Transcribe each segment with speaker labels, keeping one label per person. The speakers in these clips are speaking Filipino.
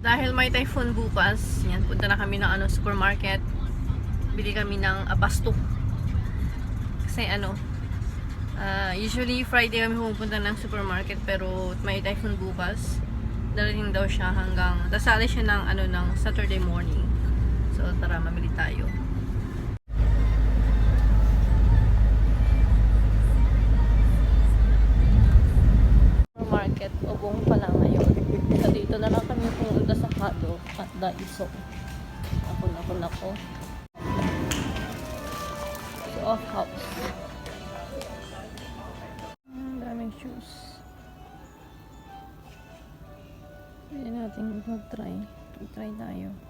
Speaker 1: Dahil may typhoon bukas, yan, punta na kami ng ano, supermarket. Bili kami ng apasto. Kasi ano, ah, usually Friday kami pupunta ng supermarket pero may typhoon bukas. Darating daw siya hanggang, dasali siya ng ano, ng Saturday morning. So tara, mamili tayo. At Daiso. Ako na ako na ako. So off house. Ang daming shoes. Pwede natin mag-try. Mag-try tayo.
Speaker 2: 全部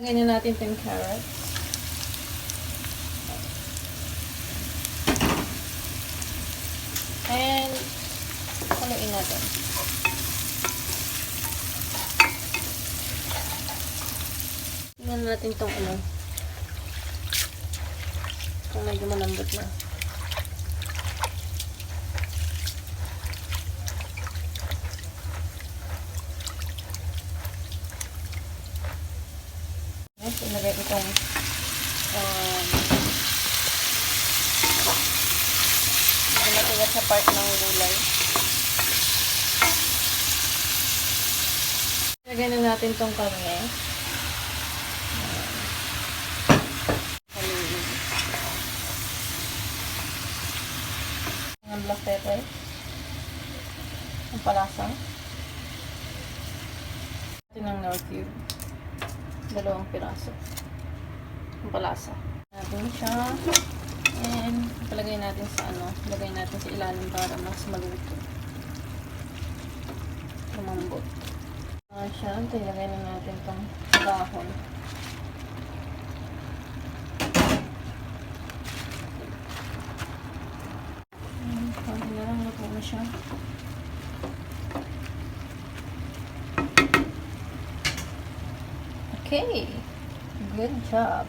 Speaker 1: Lagyan na natin ito yung carrots. And, haluin natin. Tingnan natin itong ano. Kung medyo malambot na. Yes, ilagay itong um, ilagay sa part ng gulay. Ilagay na natin itong. Haluin. Ang black pepper. Ang palasa. Natin ng North Cube dalawang piraso. Ang palasa. Natin siya. And palagay natin sa ano lagay natin sa ilalim para mas maluto. Lumambot uh, siya tilagay na natin tong dahon. Hmm, konti na lang luto na siya Okay. Good job.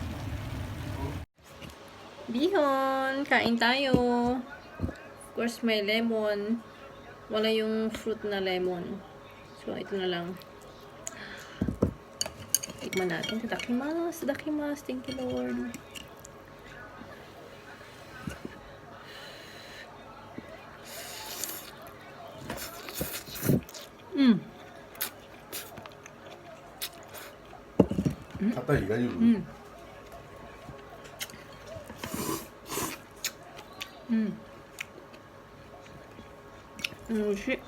Speaker 1: Bihon! Kain tayo. Of course, may lemon. Wala yung fruit na lemon. So, ito na lang. Tikman natin. Dakimas! Dakimas! Thank you, Lord. Mm.
Speaker 2: 硬い大丈夫、
Speaker 1: うん。うん。うん、美味しい。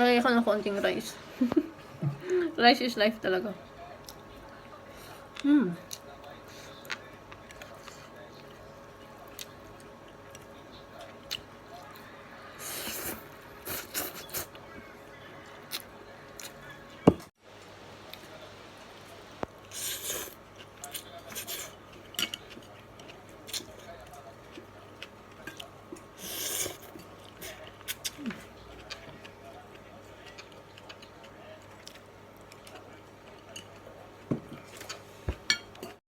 Speaker 1: Lagay ko ng konting rice. rice is life talaga. Hmm.